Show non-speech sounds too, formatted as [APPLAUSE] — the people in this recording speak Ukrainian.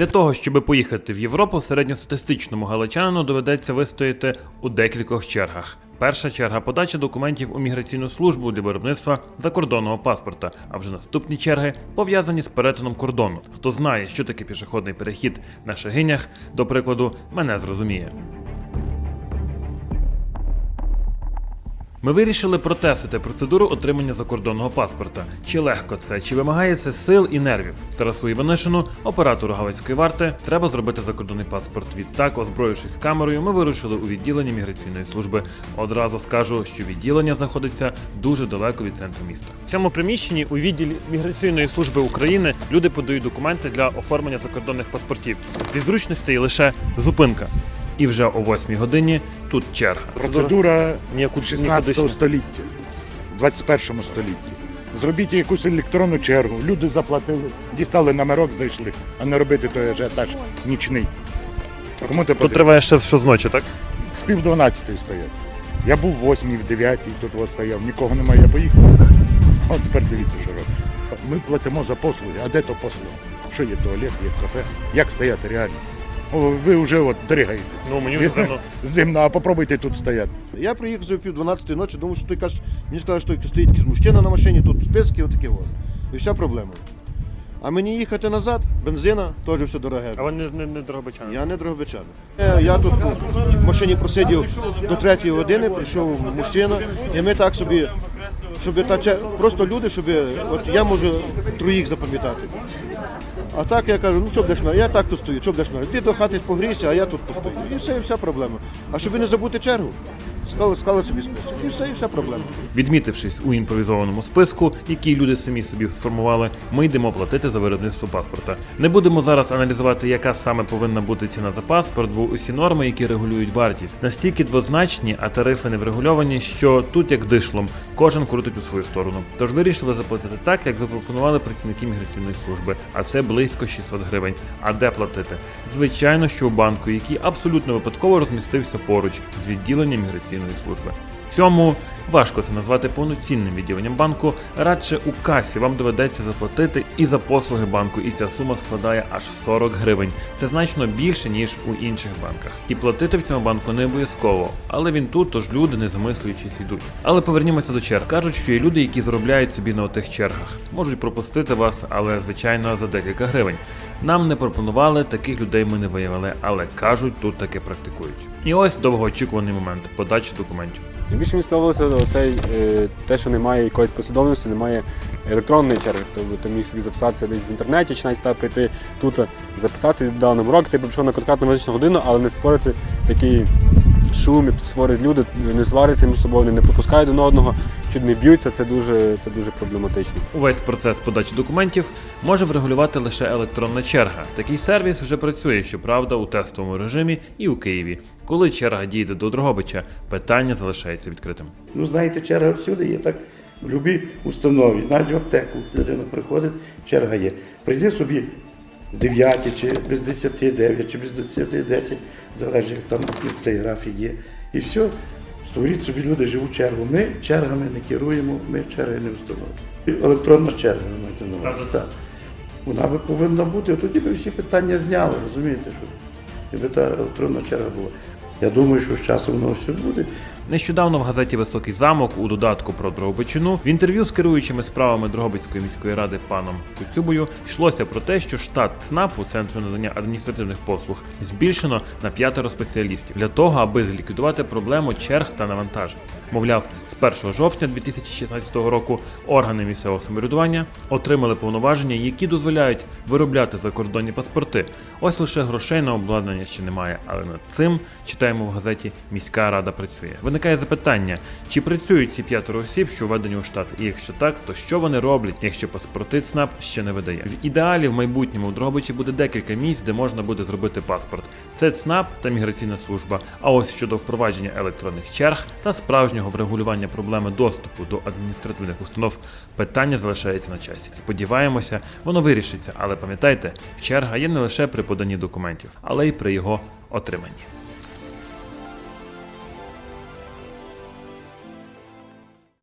Для того, щоб поїхати в Європу, середньостатистичному галичанину доведеться вистояти у декількох чергах. Перша черга подачі документів у міграційну службу для виробництва закордонного паспорта, а вже наступні черги пов'язані з перетином кордону. Хто знає, що таке пішохідний перехід на Шагинях, до прикладу, мене зрозуміє. Ми вирішили протестити процедуру отримання закордонного паспорта. Чи легко це, чи вимагає це сил і нервів? Тарасу Іванишину, оператору Галицької варти, треба зробити закордонний паспорт. Відтак, озброївшись камерою, ми вирушили у відділення міграційної служби. Одразу скажу, що відділення знаходиться дуже далеко від центру міста. В цьому приміщенні у відділі міграційної служби України люди подають документи для оформлення закордонних паспортів. Зі зручностей лише зупинка. І вже о 8 годині тут черга. Процедура Ніяку 16 століття, 21 столітті. Зробіть якусь електронну чергу. Люди заплатили, дістали номерок, зайшли, а не робити той ажіотаж нічний. Кому ти Тут потрібно? триває ще що з ночі, так? З пів дванадцятої стоять. Я був в восьмій, в дев'ятій, тут ось стояв, нікого немає, я поїхав. От тепер дивіться, що робиться. Ми платимо за послуги, а де то послуга? Що є туалет, є кафе? Як стояти реально? Ви вже от дригаєтесь. Ну мені вже [LAUGHS] давно. Зимно, а попробуйте тут стояти. Я приїхав за пів 12 ночі, думав, що той каже, мені сказали, що стоїть якийсь мужчина на машині, тут списки, отакі от. І вся проблема. А мені їхати назад, бензина, теж все дороге. А ви не, не, не дорогобичани? Я не дрогобичан. Е, Я тут в машині просидів до 3 години, прийшов мужчина, і ми так собі, щоб та просто люди, щоб от я можу троїх запам'ятати. А так я кажу, ну що будеш мене, я так тут стою, що будеш мене? Ти до хати погрійся, а я тут постою. І все, і вся проблема. А щоб не забути чергу, склали, склали собі список. І все, і вся проблема. Відмітившись у імпровізованому списку, який люди самі собі сформували, ми йдемо платити за виробництво паспорта. Не будемо зараз аналізувати, яка саме повинна бути ціна за паспорт, бо усі норми, які регулюють вартість, настільки двозначні, а тарифи не врегульовані, що тут як дишлом, кожен крутить у свою сторону. Тож вирішили заплатити так, як запропонували працівники міграційної служби, а це близько 600 гривень. А де платити? Звичайно, що у банку, який абсолютно випадково розмістився поруч з відділенням міграційної служби. Цьому важко це назвати повноцінним відділенням банку. Радше у касі вам доведеться заплатити і за послуги банку, і ця сума складає аж 40 гривень. Це значно більше ніж у інших банках. І платити в цьому банку не обов'язково, але він тут, тож люди не замислюючись йдуть. Але повернімося до черг. кажуть, що є люди, які заробляють собі на отих чергах, можуть пропустити вас, але звичайно за декілька гривень. Нам не пропонували, таких людей ми не виявили, але кажуть, тут таке практикують. І ось довгоочікуваний момент подачі документів. Найбільше мені ставилося оцей, е, те, що немає якоїсь послідовності, немає електронної черги. Тобто ти міг собі записатися десь в інтернеті, чи навіть прийти тут, записатися, віддав нам урок, ти прийшов на конкретну визначену годину, але не створити такий шум, як тут створюють люди, не сваряться між собою, вони не пропускають один одного, чуть не б'ються, це дуже, це дуже проблематично. Увесь процес подачі документів може врегулювати лише електронна черга. Такий сервіс вже працює, щоправда, у тестовому режимі і у Києві. Коли черга дійде до Дрогобича, питання залишається відкритим. Ну, знаєте, черга всюди є, так в будь-якій установі, навіть в аптеку людина приходить, черга є. Прийди собі 9 чи без 10 9 чи без 10 10, залежить, як там цей графік є. І все, створіть собі люди живу чергу. Ми чергами не керуємо, ми черги не встановлюємо. Електронна черга, маєте на увазі. Так. Вона би повинна бути, тоді би всі питання зняли, розумієте, що якби та електронна черга була. Я думаю, що з часом воно все буде. Нещодавно в газеті Високий замок у додатку про Дрогобичину в інтерв'ю з керуючими справами Дрогобицької міської ради паном Куцюбою йшлося про те, що штат ЦНАПу центру надання адміністративних послуг збільшено на п'ятеро спеціалістів для того, аби зліквідувати проблему черг та навантажень. Мовляв, з 1 жовтня 2016 року органи місцевого самоврядування отримали повноваження, які дозволяють виробляти закордонні паспорти. Ось лише грошей на обладнання ще немає, але над цим читаємо в газеті Міська рада працює. Виникає запитання, чи працюють ці п'ятеро осіб, що введені у штат, і якщо так, то що вони роблять, якщо паспорти ЦНАП ще не видає? В ідеалі в майбутньому в Дрогобичі буде декілька місць, де можна буде зробити паспорт. Це ЦНАП та міграційна служба. А ось щодо впровадження електронних черг та справжнього врегулювання проблеми доступу до адміністративних установ, питання залишається на часі. Сподіваємося, воно вирішиться, але пам'ятайте, черга є не лише при поданні документів, але й при його отриманні.